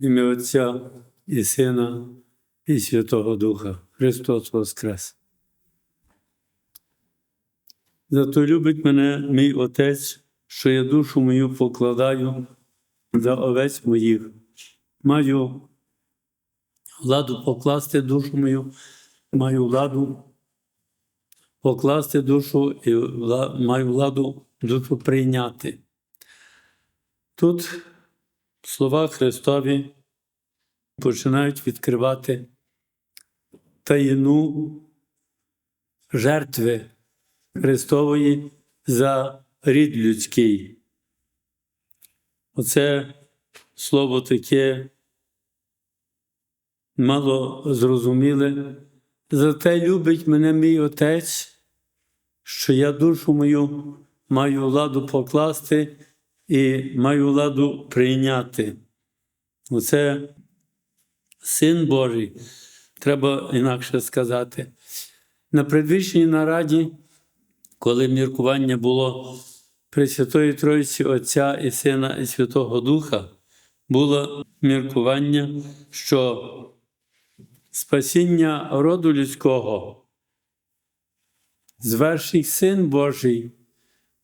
Ім'я Отця і Сина, і Святого Духа. Христос Воскрес. Зато любить мене мій Отець, що я душу мою покладаю за овець моїх. Маю владу покласти душу мою, маю владу покласти душу і маю владу душу прийняти. Тут слова Христові починають відкривати таїну жертви Христової за рід людський. Оце слово таке мало зрозуміле. Зате любить мене мій Отець, що я душу мою маю владу покласти і маю владу прийняти. Оце Син Божий, треба інакше сказати. На предвічній нараді, коли міркування було Пресвятої Троїці Отця і Сина і Святого Духа, було міркування, що спасіння роду людського звершив Син Божий,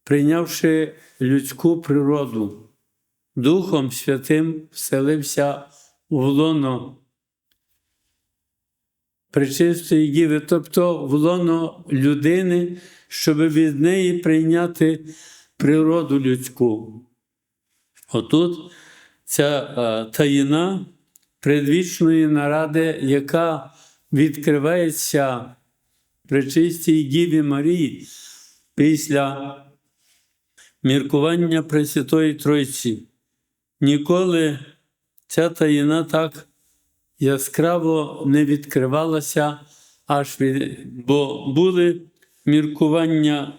прийнявши людську природу, Духом Святим вселився в лоно Пречистої Діви, тобто в лоно людини, щоб від неї прийняти природу людську. Отут ця е, таїна предвічної наради, яка відкривається Пречистій Діві Марії після міркування Пресвятої Тройці. Ніколи ця таїна так яскраво не відкривалася, аж від... бо були міркування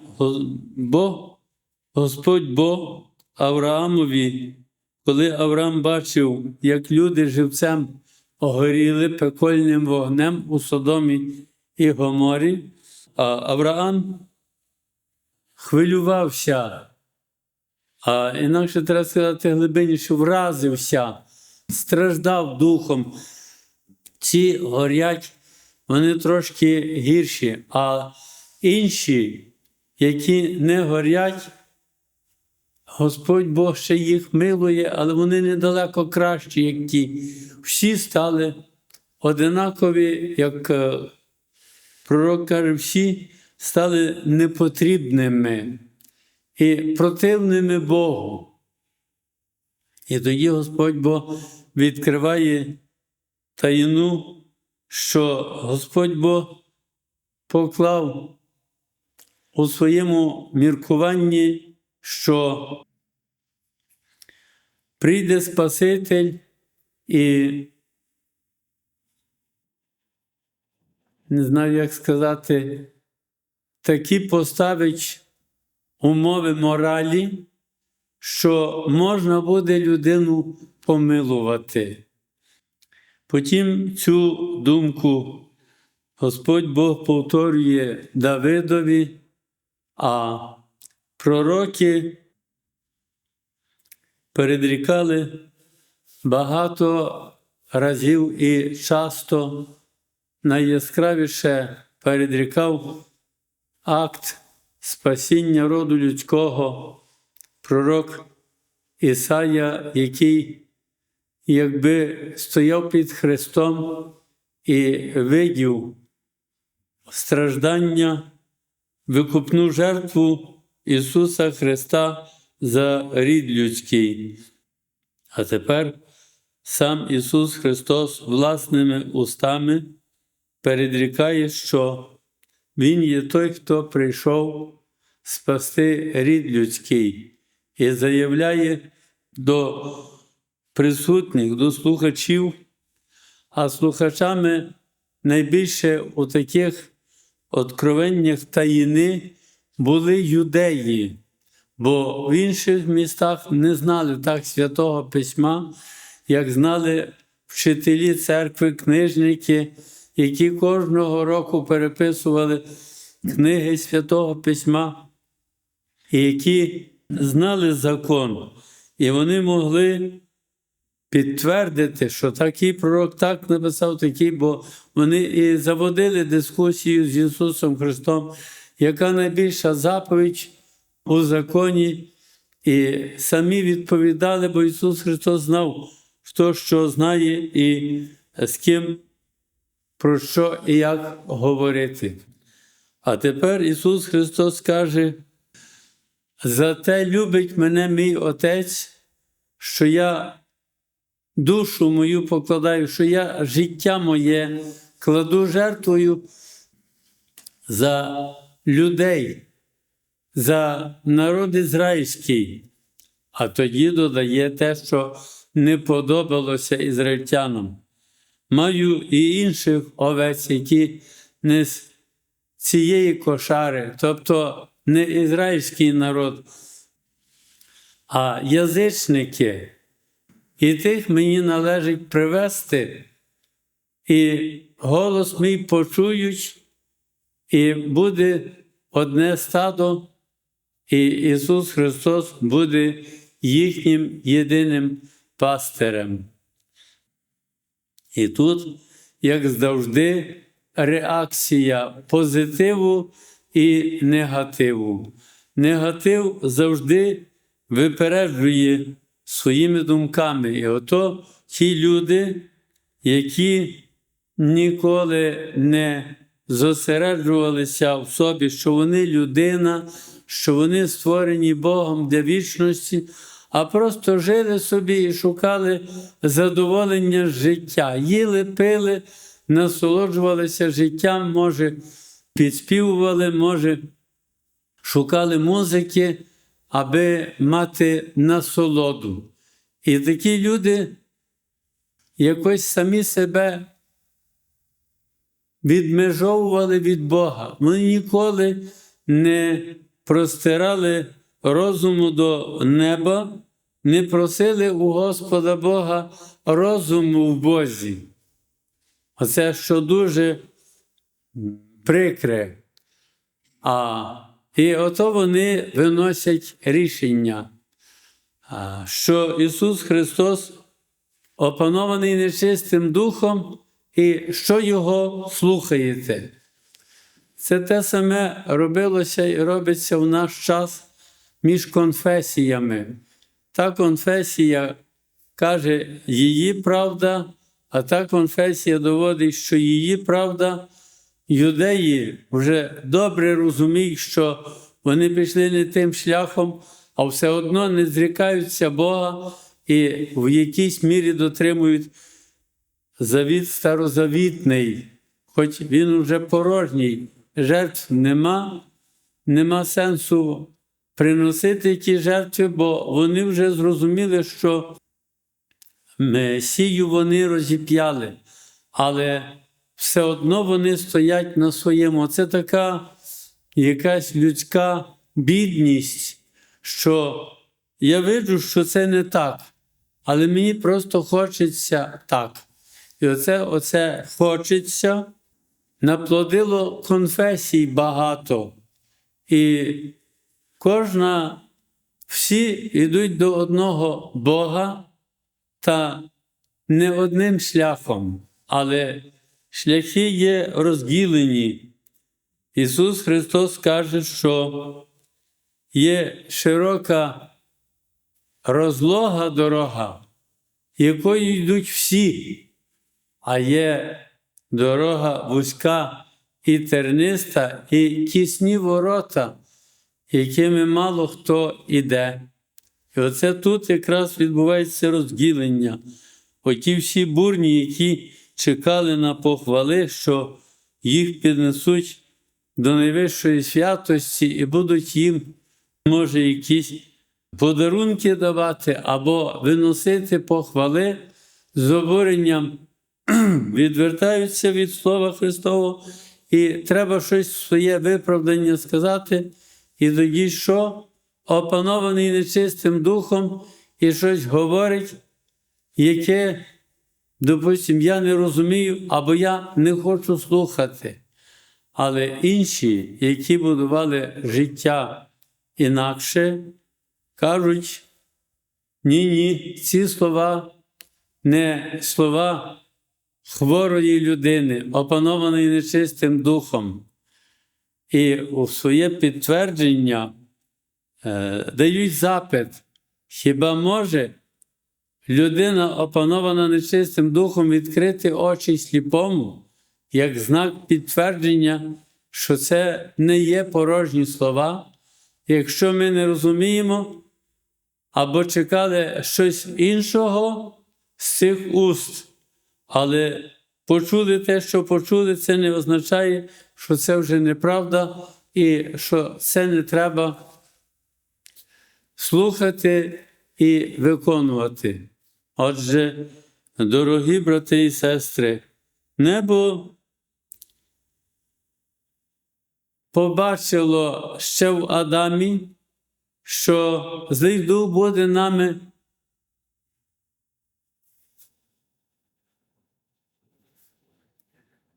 Бо Господь Бог Авраамові, коли Авраам бачив, як люди живцем огоріли пекольним вогнем у Содомі і Гоморі, а Авраам хвилювався, а інакше треба сказати глибиніше, вразився, страждав духом. Ці горять, вони трошки гірші, а інші, які не горять, Господь Бог ще їх милує, але вони недалеко кращі, як ті. Всі стали одинакові, як е, пророк каже, всі стали непотрібними і противними Богу. І тоді Господь Бог відкриває таїну, що Господь Бог поклав у своєму міркуванні, що прийде Спаситель і не знаю, як сказати, такі поставить умови моралі, що можна буде людину помилувати. Потім цю думку Господь Бог повторює Давидові, а пророки передрікали багато разів і часто найяскравіше передрікав акт спасіння роду людського, пророк Ісая, який якби стояв під Христом і видів страждання, викупну жертву Ісуса Христа за рід людський. А тепер сам Ісус Христос власними устами передрікає, що Він є той, хто прийшов спасти рід людський, і заявляє до присутніх, до слухачів, а слухачами найбільше у таких откровеннях таїни були юдеї, бо в інших містах не знали так святого письма, як знали вчителі церкви, книжники, які кожного року переписували книги святого письма, і які знали закон, і вони могли підтвердити, що такий пророк так написав, такий, бо вони і заводили дискусію з Ісусом Христом, яка найбільша заповідь у законі, і самі відповідали, бо Ісус Христос знав, хто що знає і з ким про що і як говорити. А тепер Ісус Христос каже, зате любить мене мій Отець, що я душу мою покладаю, що я життя моє кладу жертвою за людей, за народ ізраїльський. А тоді додає те, що не подобалося ізраїльтянам. Маю і інших овець, які не з цієї кошари, тобто не ізраїльський народ, а язичники. І тих мені належить привести, і голос мій почують, і буде одне стадо, і Ісус Христос буде їхнім єдиним пастирем. І тут, як завжди, реакція позитиву і негативу. Негатив завжди випереджує своїми думками. І ото ті люди, які ніколи не зосереджувалися в собі, що вони людина, що вони створені Богом для вічності, а просто жили собі і шукали задоволення життя, їли, пили, насолоджувалися життям, може, підспівували, може, шукали музики, аби мати насолоду. І такі люди якось самі себе відмежовували від Бога. Вони ніколи не простирали розуму до неба, не просили у Господа Бога розуму в Бозі. Оце що дуже прикре. А, І ото вони виносять рішення, що Ісус Христос опанований нечистим духом, і що Його слухаєте. Це те саме робилося і робиться в наш час між конфесіями. Та конфесія каже її правда, а та конфесія доводить, що її правда. Юдеї вже добре розуміють, що вони пішли не тим шляхом, а все одно не зрікаються Бога і в якійсь мірі дотримують завіт старозавітний, хоч він уже порожній, жертв нема, нема сенсу приносити ті жертви, бо вони вже зрозуміли, що Месію вони розіп'яли, але все одно вони стоять на своєму. Це така якась людська бідність, що я виджу, що це не так, але мені просто хочеться так. І оце, оце хочеться наплодило конфесій багато. І кожна, всі йдуть до одного Бога та не одним шляхом, але шляхи є розділені. Ісус Христос каже, що є широка розлога дорога, якою йдуть всі, а є дорога вузька і терниста, і тісні ворота, якими мало хто іде. І оце тут якраз відбувається розділення. Оті всі бурні, які чекали на похвали, що їх піднесуть до найвищої святості і будуть їм, може, якісь подарунки давати або виносити похвали з обуренням, відвертаються від Слова Христового, і треба щось своє виправдання сказати, і тоді що? Опанований нечистим духом і щось говорить, яке допустим, я не розумію або я не хочу слухати. Але інші, які будували життя інакше, кажуть, ні, ні, ці слова не слова хворої людини, опанованої нечистим духом. І у своє підтвердження е, дають запит, хіба може людина, опанована нечистим духом, відкрити очі сліпому, як знак підтвердження, що це не є порожні слова, якщо ми не розуміємо або чекали щось іншого з цих уст, але почули те, що почули, це не означає, що це вже неправда і що це не треба слухати і виконувати. Отже, дорогі брати і сестри, небо побачило ще в Адамі, що злий дух буде нами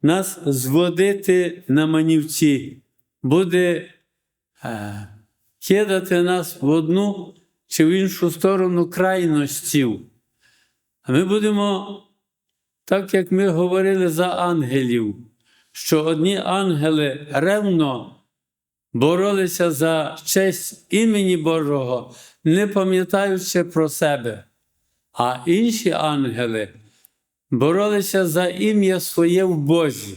нас зводити на манівці, буде е, кидати нас в одну чи в іншу сторону крайностів. А ми будемо, так як ми говорили за ангелів, що одні ангели ревно боролися за честь імені Божого, не пам'ятаючи про себе, а інші ангели боролися за ім'я своє в Бозі.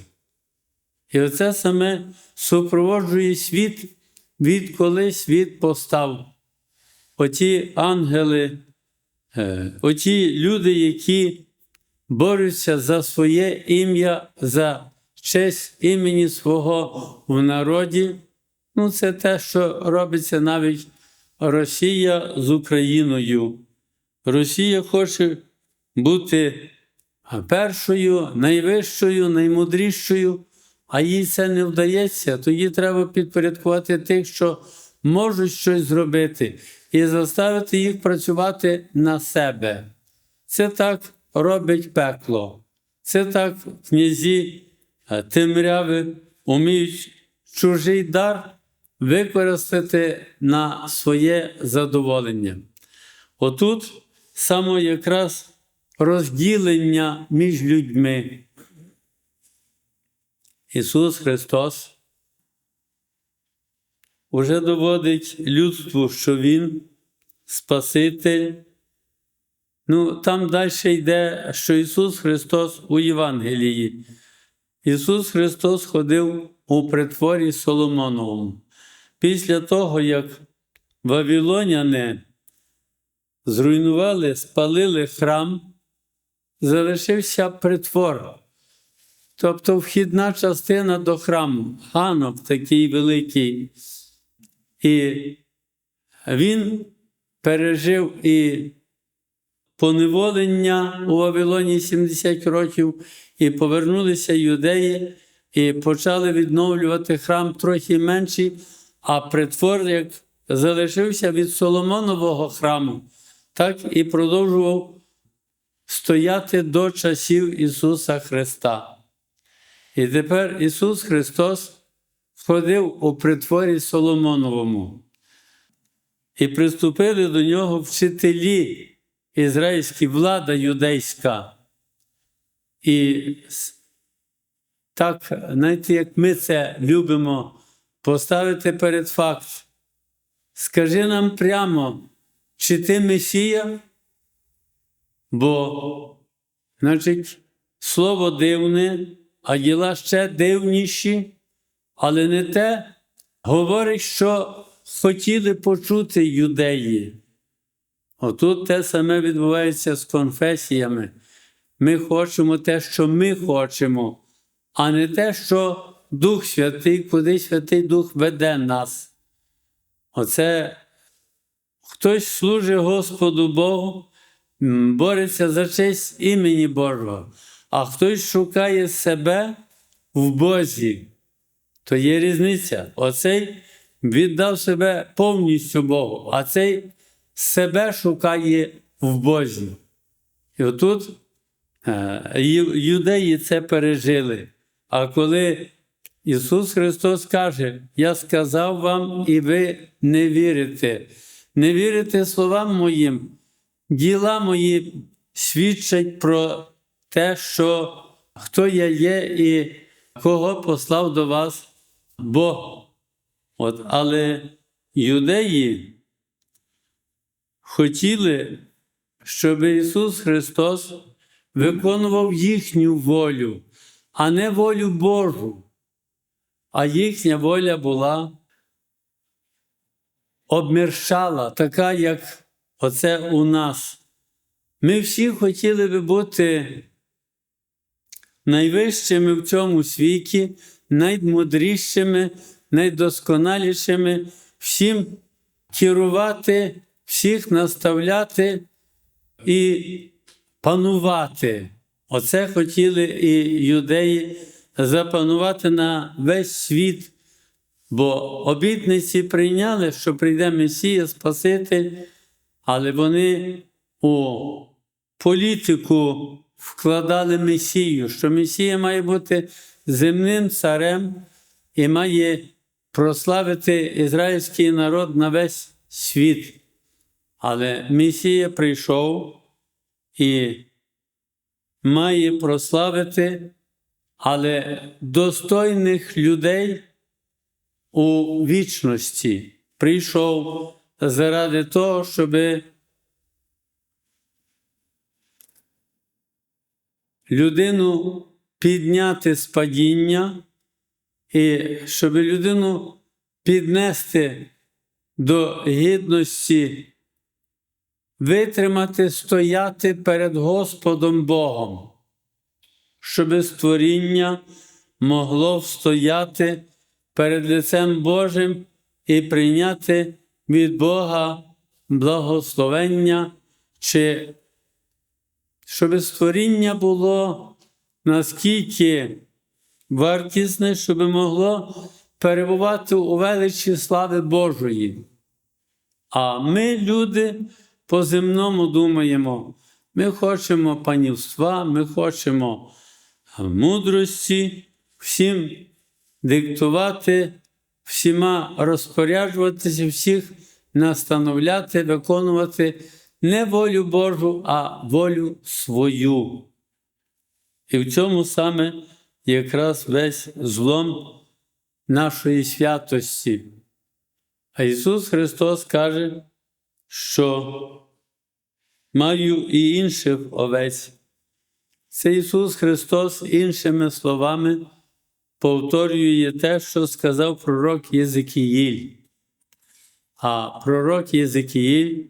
І оце саме супроводжує світ, відколи світ постав. Оті ангели, оті люди, які борються за своє ім'я, за честь імені свого в народі. Ну, це те, що робиться навіть Росія з Україною. Росія хоче бути першою, найвищою, наймудрішою, а їй це не вдається, тоді треба підпорядкувати тих, що можуть щось зробити, і заставити їх працювати на себе. Це так робить пекло. Це так князі е, темряви уміють чужий дар використати на своє задоволення. Отут саме якраз розділення між людьми. Ісус Христос уже доводить людству, що Він Спаситель. Ну, там далі йде, що Ісус Христос у Євангелії. Ісус Христос ходив у притворі Соломоновому. Після того, як вавилоняни зруйнували, спалили храм, залишився притвор, тобто вхідна частина до храму, ганок такий великий. І він пережив і поневолення у Вавилоні 70 років, і повернулися юдеї, і почали відновлювати храм трохи менший, а притвор, як залишився від Соломонового храму, так і продовжував стояти до часів Ісуса Христа. І тепер Ісус Христос ходив у притворі Соломоновому. І приступили до нього вчителі ізраїльські влада юдейська. І так, знаєте, як ми це любимо поставити перед факт. Скажи нам прямо, чи ти Месія? Бо, значить, слово дивне, а діла ще дивніші, але не те говорить, що хотіли почути юдеї. Отут те саме відбувається з конфесіями. Ми хочемо те, що ми хочемо, а не те, що Дух Святий, куди Святий Дух веде нас. Оце хтось служить Господу Богу, бореться за честь імені Божого, а хтось шукає себе в Бозі. То є різниця. Оцей віддав себе повністю Богу, а цей себе шукає в Бозі. І отут е, юдеї це пережили. А коли Ісус Христос каже, Я сказав вам, і ви не вірите, не вірите словам моїм, діла мої свідчать про те, що хто я є і кого послав до вас Бог. От, але юдеї хотіли, щоб Ісус Христос виконував їхню волю, а не волю Божу. А їхня воля була обміршала, така, як оце у нас. Ми всі хотіли би бути найвищими в цьому світі, наймудрішими, найдосконалішими, всім керувати, всіх наставляти і панувати. Оце хотіли і юдеї запанувати на весь світ. Бо обітниці прийняли, що прийде Месія Спаситель, але вони у політику вкладали Месію, що Месія має бути земним царем і має прославити ізраїльський народ на весь світ. Але Месія прийшов і має прославити, але достойних людей у вічності прийшов заради того, щоб людину підняти з падіння і щоб людину піднести до гідності, витримати, стояти перед Господом Богом, щоб створіння могло встояти перед лицем Божим і прийняти від Бога благословення, чи щоб створіння було наскільки вартісне, щоб могло перебувати у величі слави Божої. А ми, люди, по земному думаємо, ми хочемо панівства, ми хочемо мудрості, всім диктувати, всіма розпоряджуватися, всіх настановляти, виконувати не волю Божу, а волю свою. І в цьому саме якраз весь злом нашої святості. А Ісус Христос каже, що маю і інших овець. Це Ісус Христос іншими словами повторює те, що сказав пророк Єзикіїль. А пророк Єзикіїль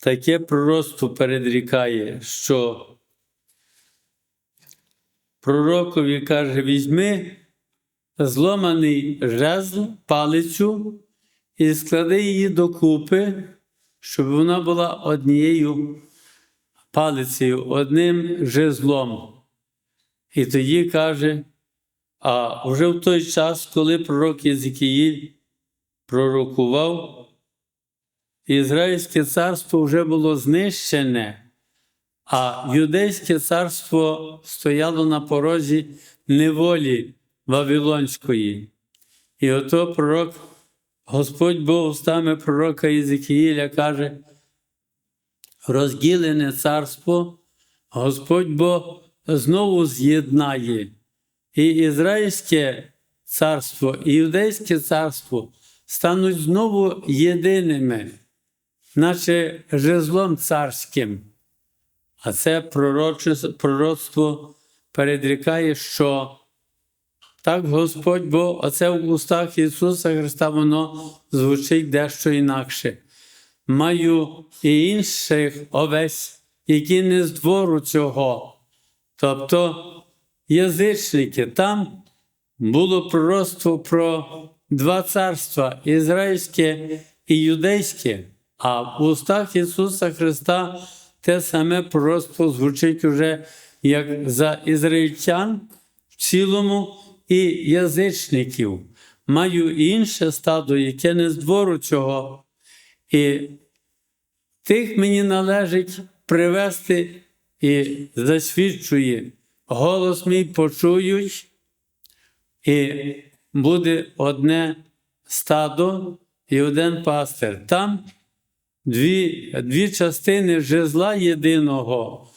таке пророцтво передрікає, що пророкові каже: візьми зломаний жезл, палицю і склади її докупи, щоб вона була однією палицею, одним жезлом. І тоді каже, а вже в той час, коли пророк Єзикіїль пророкував, Ізраїльське царство вже було знищене, а Юдейське царство стояло на порозі неволі Вавилонської. І ото пророк, Господь Бог устами пророка Єзикіїля каже, розділене царство, Господь Бог знову з'єднає і Ізраїльське царство, і Юдейське царство стануть знову єдиними, наче жезлом царським. А це пророцтво передрікає, що так Господь Бог, оце в устах Ісуса Христа, воно звучить дещо інакше. Маю і інших овець, які не з двору цього. Тобто язичники, там було пророцтво про два царства ізраїльське і юдейське, а в устах Ісуса Христа те саме пророцтво звучить уже як за ізраїльтян в цілому і язичників. Маю інше стадо, яке не з двору цього. І тих мені належить привести і засвідчує, голос мій почують, і буде одне стадо і один пастир. Там дві, дві частини жезла єдиного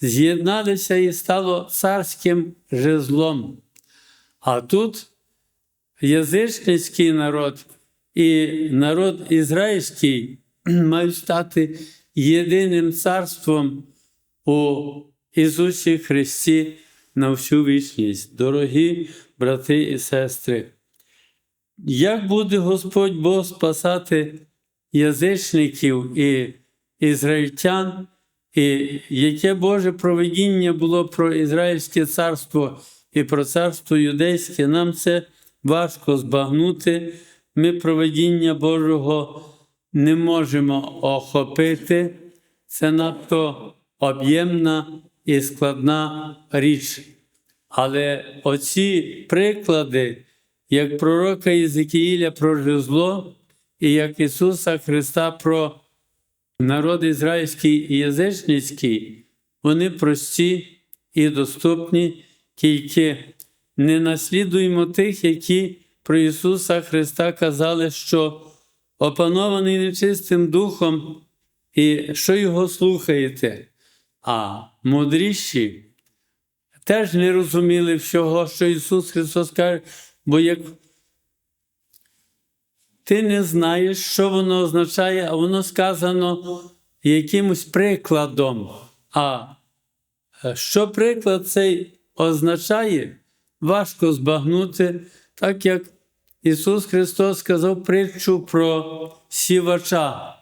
з'єдналися і стало царським жезлом. А тут язичницький народ і народ ізраїльський мають стати єдиним царством у Ісусі Христі на всю вічність. Дорогі брати і сестри, як буде Господь Бог спасати язичників і ізраїльтян, і яке Боже проведіння було про Ізраїльське царство і про царство юдейське, нам це важко збагнути. Ми проведіння Божого не можемо охопити. Це надто об'ємна і складна річ. Але оці приклади, як пророка Єзекіїля про жезло, і як Ісуса Христа про народ ізраїльський і язичницький, вони прості і доступні, тільки не наслідуємо тих, які про Ісуса Христа казали, що опанований нечистим духом, і що його слухаєте. А мудріші теж не розуміли всього, що Ісус Христос каже, бо як ти не знаєш, що воно означає, а воно сказано якимось прикладом. А е, що приклад цей означає, важко збагнути, так як Ісус Христос сказав притчу про сівача.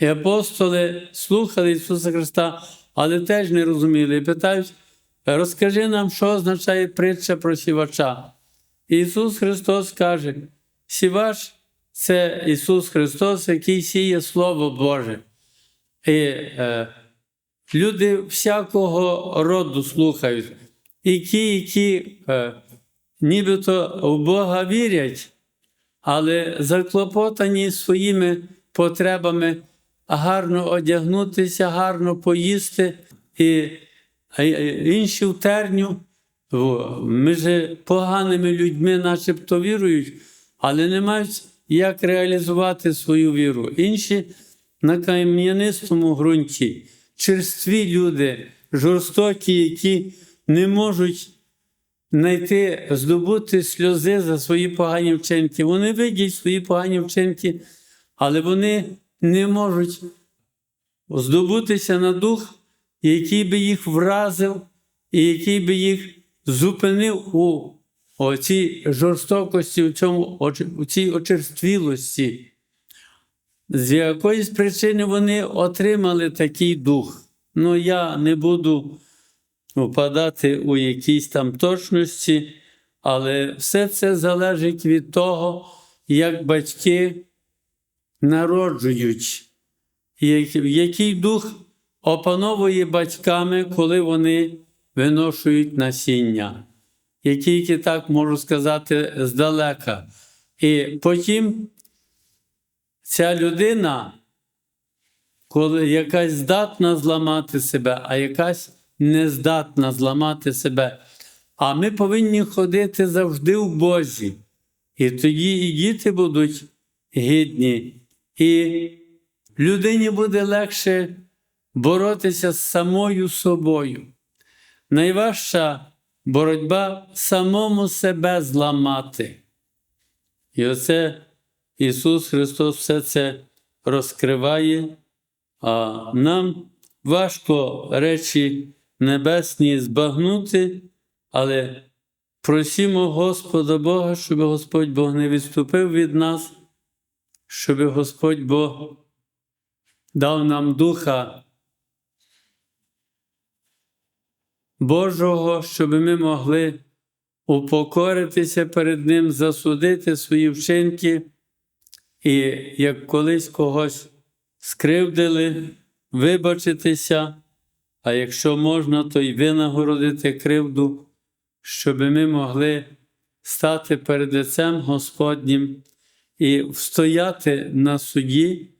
І апостоли слухали Ісуса Христа, але теж не розуміли. І питають, розкажи нам, що означає притча про сівача. І Ісус Христос каже: Сівач це Ісус Христос, який сіє Слово Боже. І е, люди всякого роду слухають, і ті, які е, нібито в Бога вірять, але заклопотані своїми потребами гарно одягнутися, гарно поїсти, і а інші в терню. Во, між поганими людьми, начебто вірують, але не мають як реалізувати свою віру. Інші на кам'янистому ґрунті, черстві люди, жорстокі, які не можуть знайти, здобути сльози за свої погані вчинки. Вони видять свої погані вчинки, але вони не можуть здобутися на дух, який би їх вразив, і який би їх зупинив у оцій жорстокості, у, цьому, у цій очерствілості. З якоїсь причини вони отримали такий дух. Ну, я не буду впадати у якісь там точності, але все це залежить від того, як батьки народжують, який дух опановує батьками, коли вони виношують насіння. Я тільки так можу сказати здалека. І потім ця людина, коли якась здатна зламати себе, а якась не здатна зламати себе. А ми повинні ходити завжди в Бозі. І тоді і діти будуть гідні, і людині буде легше боротися з самою собою. Найважча боротьба самому себе зламати. І оце Ісус Христос все це розкриває, а нам важко речі небесні збагнути, але просімо Господа Бога, щоб Господь Бог не відступив від нас, щоб Господь Бог дав нам духа Божого, щоб ми могли упокоритися перед Ним, засудити свої вчинки, і як колись когось скривдили, вибачитися, а якщо можна, то й винагородити кривду, щоб ми могли стати перед лицем Господнім і встояти на суді,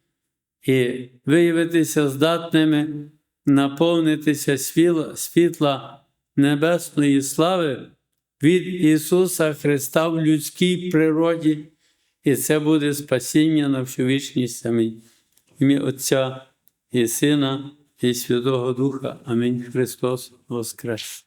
і виявитися здатними наповнитися світла небесної слави від Ісуса Христа в людській природі, і це буде спасіння на всю вічність. Амінь. ім'я Отця і Сина, і Святого Духа. Амінь. Христос Воскрес!